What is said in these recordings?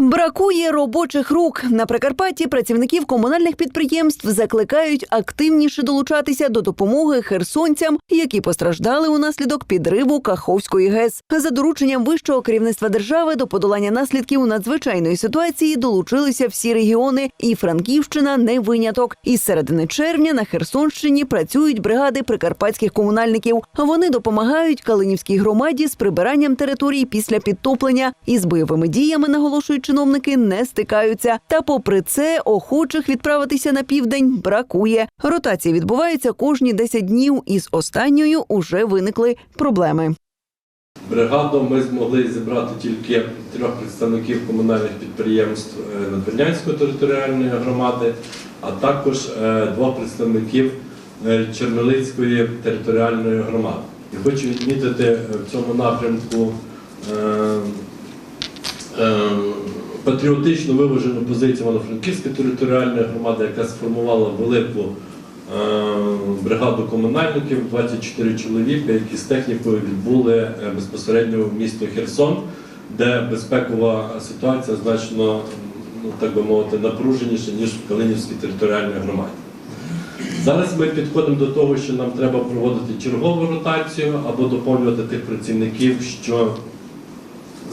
Бракує робочих рук на Прикарпатті. Працівників комунальних підприємств закликають активніше долучатися до допомоги херсонцям, які постраждали унаслідок підриву Каховської ГЕС. За дорученням вищого керівництва держави до подолання наслідків надзвичайної ситуації долучилися всі регіони, і Франківщина не виняток. Із середини червня на Херсонщині працюють бригади прикарпатських комунальників. Вони допомагають Калинівській громаді з прибиранням територій після підтоплення і з бойовими діями, наголошують чиновники, не стикаються. Та, попри це, охочих відправитися на південь бракує. Ротації відбуваються кожні 10 днів, і з останньою уже виникли проблеми. Бригаду ми змогли зібрати тільки трьох представників комунальних підприємств е, Надвірнянської територіальної громади, а також е, двох представників е, Чернолицької територіальної громади. І хочу відмітити в цьому напрямку патріотично виважену позицію Івано-Франківської територіальної громади, яка сформувала велику е, бригаду комунальників, 24 чоловіка, які з технікою відбули е, безпосередньо в місто Херсон, де безпекова ситуація значно, ну так би мовити, напруженіша, ніж в Калинівській територіальній громаді. Зараз ми підходимо до того, що нам треба проводити чергову ротацію або доповнювати тих працівників, що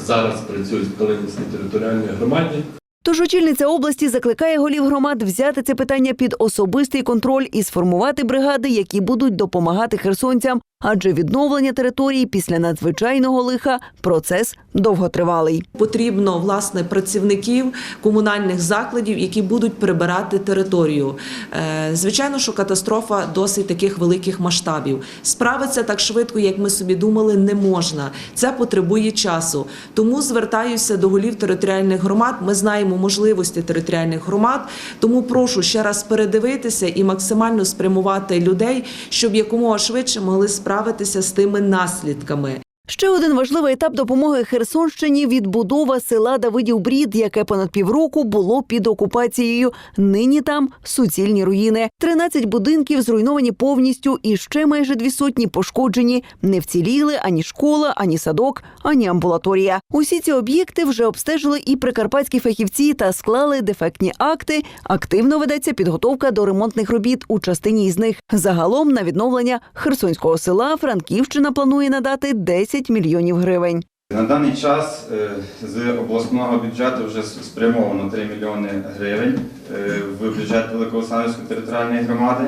зараз працюють в Калинівській територіальній громаді. Тож очільниця області закликає голів громад взяти це питання під особистий контроль і сформувати бригади, які будуть допомагати херсонцям, адже відновлення території після надзвичайного лиха процес довготривалий. Потрібно власне працівників комунальних закладів, які будуть прибирати територію. Е, Звичайно, що катастрофа досить таких великих масштабів. Справитися так швидко, як ми собі думали, не можна. Це потребує часу. Тому звертаюся до голів територіальних громад. Ми знаємо можливості територіальних громад. Тому прошу ще раз передивитися і максимально спрямувати людей, щоб якомога швидше могли справитися з тими наслідками. Ще один важливий етап допомоги Херсонщині відбудова села Давидів Брід, яке понад півроку було під окупацією. Нині там суцільні руїни. 13 будинків зруйновані повністю, і ще майже дві сотні пошкоджені. Не вціліли ані школа, ані садок, ані амбулаторія. Усі ці об'єкти вже обстежили і прикарпатські фахівці та склали дефектні акти. Активно ведеться підготовка до ремонтних робіт у частині із них. Загалом на відновлення Херсонського села Франківщина планує надати 10 мільйонів гривень. На даний час е, з обласного бюджету вже спрямовано 3 мільйони гривень е, в бюджет Великоолександрівської територіальної громади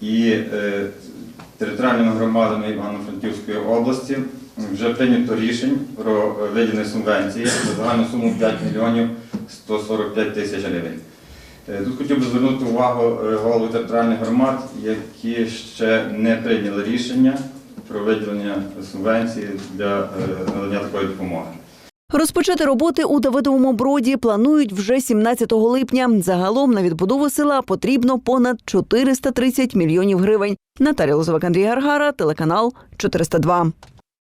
і е, територіальними громадами Івано-Франківської області вже прийнято рішень про виділення субвенції за загальну суму 5 мільйонів 145 тисяч гривень. Тут хотів би звернути увагу голови територіальних громад, які ще не прийняли рішення про виділення субвенції для е, надання такої допомоги. Розпочати роботи у Давидовому броді планують вже 17 липня. Загалом на відбудову села потрібно понад 430 мільйонів гривень. Наталія Лозовик, Андрій Гаргара, телеканал 402.